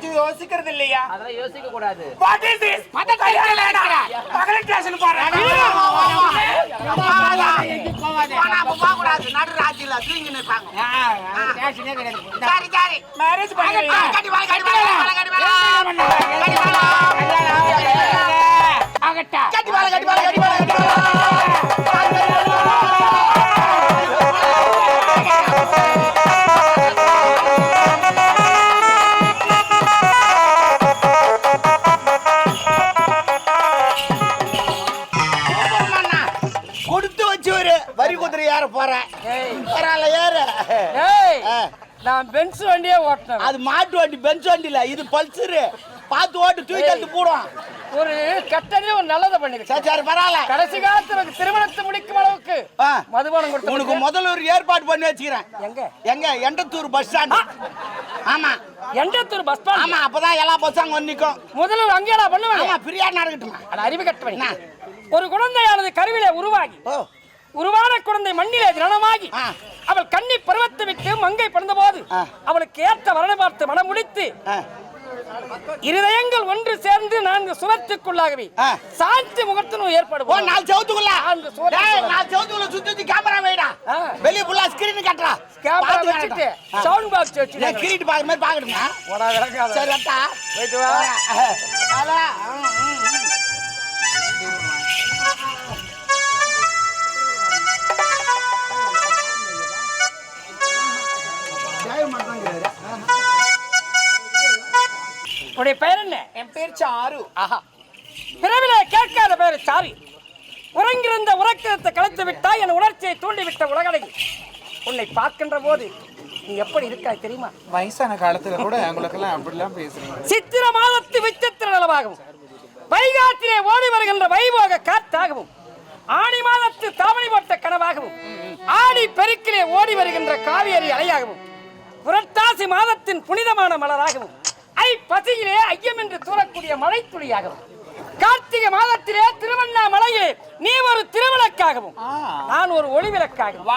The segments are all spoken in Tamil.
கொஞ்சம் யோசிக்கிறது இல்லையா அதெல்லாம் யோசிக்க கூடாது வாட் இஸ் திஸ் மத பகல் ஸ்டேஷன் போறேன் மேரேஜ் ஆகட்டா நான் பென்ஸ் வண்டியே ஓட்டினேன் அது மாட்டு வண்டி பெஞ்ச் வண்டி இல்ல. இது பல்சரு பார்த்து ஓட்டு தூக்கி எடுத்து போடுவான். ஒரு கெட்டதே ஒரு நல்லதை சரி பண்ணிருக்கேன் சரி பரவாயில்ல. கடைசி காலத்துல எனக்கு திருமணத்தை முடிக்கும் அளவுக்கு மதுபானம் உனக்கு கொடுத்து முதல்ல ஒரு ஏற்பாடு பண்ணி வச்சுக்கிறேன். எங்க? எங்க? எண்டத்தூர் பஸ் ஸ்டாண்ட் ஆமா. எண்டத்தூர் பஸ் ஸ்டாண்ட் ஆமா அப்பதான் எல்லா பஸ்ஸும் அங்க வந்து நிக்கும். முதல்ல அங்கேடா ஆமா பண்ணுவேன். பிரியா நடக்கட்டுமா அது அறிவு என்ன? ஒரு குழந்தையானது கருவிலே உருவாகி ஓ. உருவான குழந்தை மண்ணிலே ஆ. அவள் கண்ணி பருவத்தை விட்டு மங்கை பிறந்த போது ஆ. அவளுக்கு ஏற்ற வரனை பார்த்து மனம் முடித்து இருதயங்கள் ஒன்று சேர்ந்து நான்கு சுவத்துக்குள்ளாகவே. சாந்தி முகத்தினும் ஏற்பாடு ஓ நாலு செவத்துக்குள்ள? நாலு செவத்துக்குள்ள சுத்தி கேமரா வைடா. வெளிய ஃபுல்லா ஸ்கிரீன் கட்டறா. கேமரா வச்சுட்டு. சவுண்ட் பாக்ஸ் நான் வச்சுட்டு கிரீட் பாக்குற மாதிரி விளக்காத. சரி அட்டா போயிட்டு வா. அதான் உன்னுடைய பெயர் என்ன? என் பேர் சாரு. ஆஹா. பிறவிலே கேட்காத பேர் சாரி. உறங்கிருந்த உறக்கத்தை கலைத்து விட்டாய் என் உணர்ச்சியை தூண்டிவிட்ட உலகடகி உன்னை பார்க்கின்ற போது நீ எப்படி இருக்காய் தெரியுமா? வயசான காலத்துல கூட உங்களுக்கெல்லாம் அப்படிலாம் பேசுறீங்க. சித்திர மாதத்து விசித்திர நிலவாகவும் வைகாத்திலே ஓடி வருகின்ற வைபோக காத்தாகவும் ஆடி மாதத்து தாமணி போட்ட கனவாகவும் ஆடி பெருக்கிலே ஓடி வருகின்ற காவேரி அலையாகவும் புரட்டாசி மாதத்தின் புனிதமான மலராகவும் ஐ பசியிலே ஐயம் என்று தூரக்கூடிய மழை துளியாகவும் கார்த்திகை மாதத்திலே திருவண்ணாமலையிலே நீ ஒரு திருவிளக்காகவும் நான் ஒரு ஒளிவிளக்காகவும்.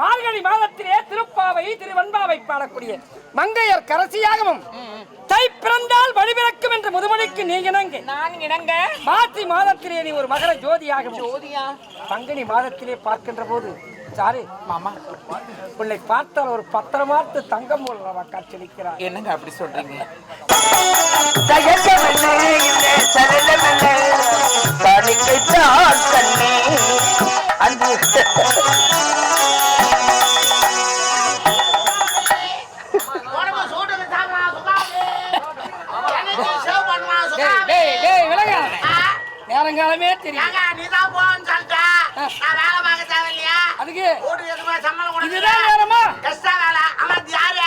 மார்கழி மாதத்திலே திருப்பாவை திருவன்பாவை பாடக்கூடிய மங்கையர் கரசியாகவும் தை பிறந்தால் வழிபிறக்கும் என்று முதுமொழிக்கு நீ இணங்க. நான் இணங்க. மாசி மாதத்திலே நீ ஒரு மகர ஜோதியாகவும் ஜோதியா. பங்குனி மாதத்திலே பார்க்கின்ற போது சாரு மாமா. உன்னை பார்த்தால் ஒரு பத்திரமாத்து தங்கம் போல காட்சியளிக்கிறார் என்னங்க அப்படி சொல்றீங்க? நேரங்காலமே தெரியும். ஏங்க, நீதான் போன்னு சொல்லிட்ட. நான் வேலை பார்க்க தேவையில்லையா? அதுக்கு. இதுதான் நேரமா கஷ்ட வேலை. ஆமா, இது யாரு?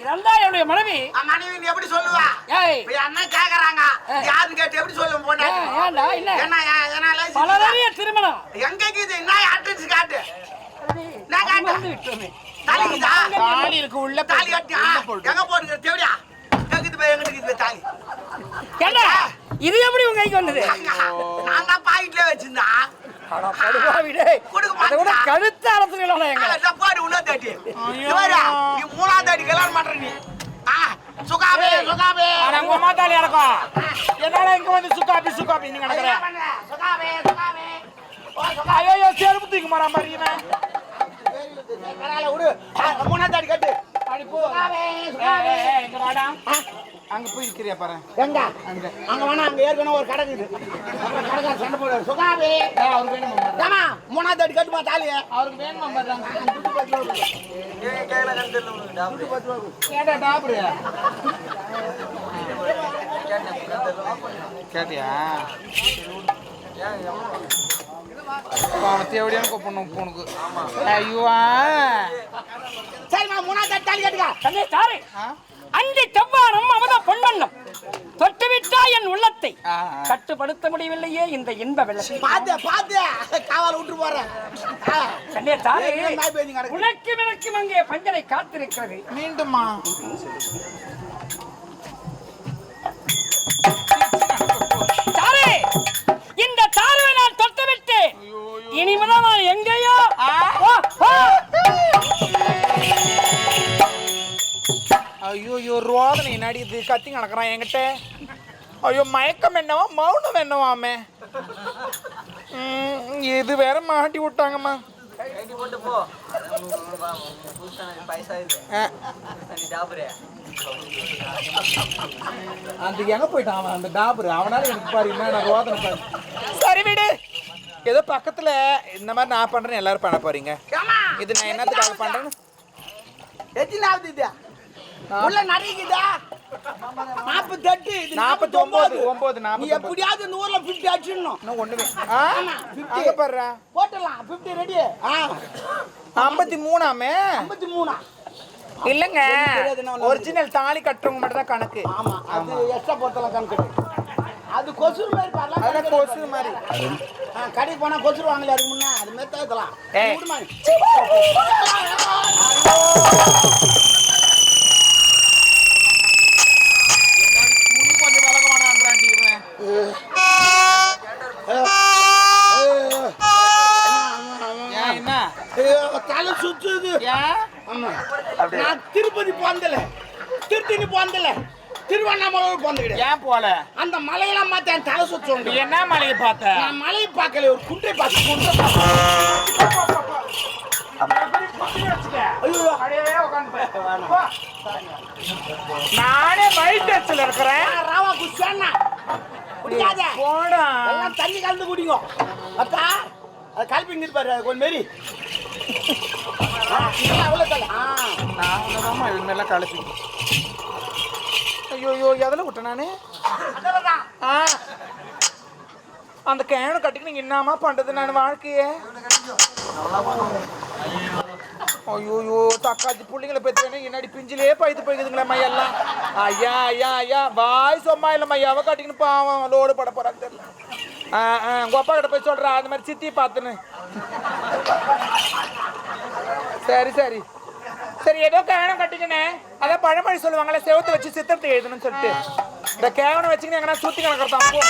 இதெல்லாம் என்னுடைய மனைவி மனைவி நீ எப்படி சொல்லுவா? ஏய் அண்ணன் கேக்குறாங்க. இது யாருன்னு கேட்டு எப்படி? ஏன், ஏன்டா என்ன என்ன, ஏன், என்ன license பல இருக்கா? நிறைய திருமணம் எங்க இருக்குது? என்ன address காட்டு. நான் காட்டு. விட்டோமே. தாலி இருக்கு உள்ள தாலி? எங்க போட்டுக்கிற? தேவடியா? எங்கிட்டு போய் எங்கிட்டு இருக்குது தாலி? இது எப்படி உங்க கைக்கு வந்தது நான் தான் பாக்கெட்லயே வச்சிருந்தேன் கழுத்து அரசுகளோட எங்க பாரு, இன்னொரு தாட்டி. நீ மூணாவது தாட்டி கல்யாணம் பண்ற நீ. சுகாபி, சுகாபி. அம்மா தாலி அடக்கம் என்னால இங்க வந்து சுக்காப்பி சுக்காப்பி நீங்க என்ன நடக்கிற பண்ற? சுகாபி, சுகாபி. ஓ, சுகாபி. ஐயோ செருப்பு தூக்கி மாறா மாதிரி. பரவாயில்ல, விடு. தாட்டி கட்டு. அடி போ. சுகாபி, ஏய், சுகாபி. அங்க போய் இருக்கிறியா பாரு. எங்க? அங்க. அங்க வேணா, அங்க ஏற்கனவே ஒரு கடை இருக்குது. கடைக்காரர் சண்டை. சுகாபி. ஏய், அவருக்கு வேணுமா மூணாவது தாட்டி கட்டுமா தாலியை? அவருக்கு வேணுமா ஏடா டாபரு. கேட்டியா? எப்படியான கூப்பிடணும் போனுக்கு ஐயோ. சரிம்மா மூணாவது தாலி கட்டுங்க. தந்தை தாரு அந்தி செவ்வானம் அமத பொன்வண்ணம் தொட்டுவிட்டா என் உள்ளத்தை. கட்டுப்படுத்த முடியவில்லையே இந்த இன்ப வெள்ளத்தை பாத்து பாத்து காவால விட்டு போறேன். உனக்கு விளக்கும் அங்கே பஞ்சனை காத்திருக்கிறது. மீண்டுமா கத்திங்க கிடக்குறான் என்கிட்ட. ஐயோ மயக்கம் என்னவா? மௌனம் என்னவாமே? ம், இது வேற மாட்டி விட்டாங்கம்மா. அந்த எங்க போயிட்டான் அவன்? அந்த டாபர். அவனால எனக்கு பாரு என்ன நான் ரோதனை பாரு. சரி விடு. ஏதோ பக்கத்துல இந்த மாதிரி நான் பண்றேன் எல்லாரும் பண்ண போறீங்க. இது நான் என்னத்துக்காக பண்றேன்னு? எத்தனாவது இது? உள்ள நிறையக்குதா நாற்பத்தெட்டு இது நாற்பத்தி ஒன்பது ஒன்பது நீ எப்படியாவது நூறுல பிப்டி அடிச்சிடணும். இன்னும் ஒண்ணுமே. ஆ? ஆமா, 50. அங்க பாருடா. போட்டுடலாம் பிப்டி ரெடி ஐம்பத்தி மூணாமே? ஐம்பத்தி மூணா. இல்லங்க. ஒரிஜினல் தாலி கட்டுறவங்க மட்டும் தான் கணக்கு. ஆமா அது எக்ஸ்ட்ரா போட்டலாம் கணக்கு. அது கொசுறு மாதிரி பாரலாம் அதெல்லாம் கொசு மாதிரி. கடைக்கு போனா கொசுறு வாங்கல அதுக்கு முன்னே அது மாதிரி தேத்தலாம் ஏய். விடுமா துணி கொஞ்சம் விலக வேணான்றான்டி இவன். ஏன் என்ன தலை சுத்துது ஏன் ஆமா நான் போந்தல. திருத்தணி போந்தல. திருவண்ணாமலை கிடையாது ஏன் போல? அந்த மலையெல்லாம் என் தலை சுத்தம் என்ன மலையை பார்த்த? நான் மலையை பார்க்கல ஒரு குன்றை பார்த்து பார்த்து. போ. நானே வயிற்றுல இருக்கிறேன். ராவா குஷானா குடிக்காத. போடா. எல்லாம் தண்ணி கலந்து குடிங்க. அத்தா அது இருப்பாரு அது கொஞ்சம் மாரி. அவ்வளோ தலை ஆ. மாதிரிலாம் கலப்பி. ஐயோ ஐயோ எதில் விட்டேன் நானு? ஆ. அந்த கேனு கட்டிக்கு நீங்க என்னமா பண்றது நான் வாழ்க்கையே? ஐயோயோ தக்காச்சி புள்ளைங்களை பெற்று என்னடி பிஞ்சிலே பழுத்து போய்க்குதுங்களேம்மா எல்லாம். ஐயா ஐயா ஐயா வாய் சும்மா இல்லைம்மா எவ கட்டிக்கின்னு பாவம் லோடு பட போறான்னு தெரியல. ஆ அப்பா கிட்ட போய் சொல்றா அந்த மாதிரி சித்தி பார்த்துன்னு. சரி சரி. சரி ஏதோ கேவனம் கட்டிக்கினேன் அதான் பழமொழி சொல்லுவாங்கல்ல செவத்தை வச்சு சித்திரத்தை எழுதணும்னு சொல்லிட்டு. இந்த கேவனம் வச்சுக்கினு எங்கன்னா சுத்தி கணக்கிறதான் போ.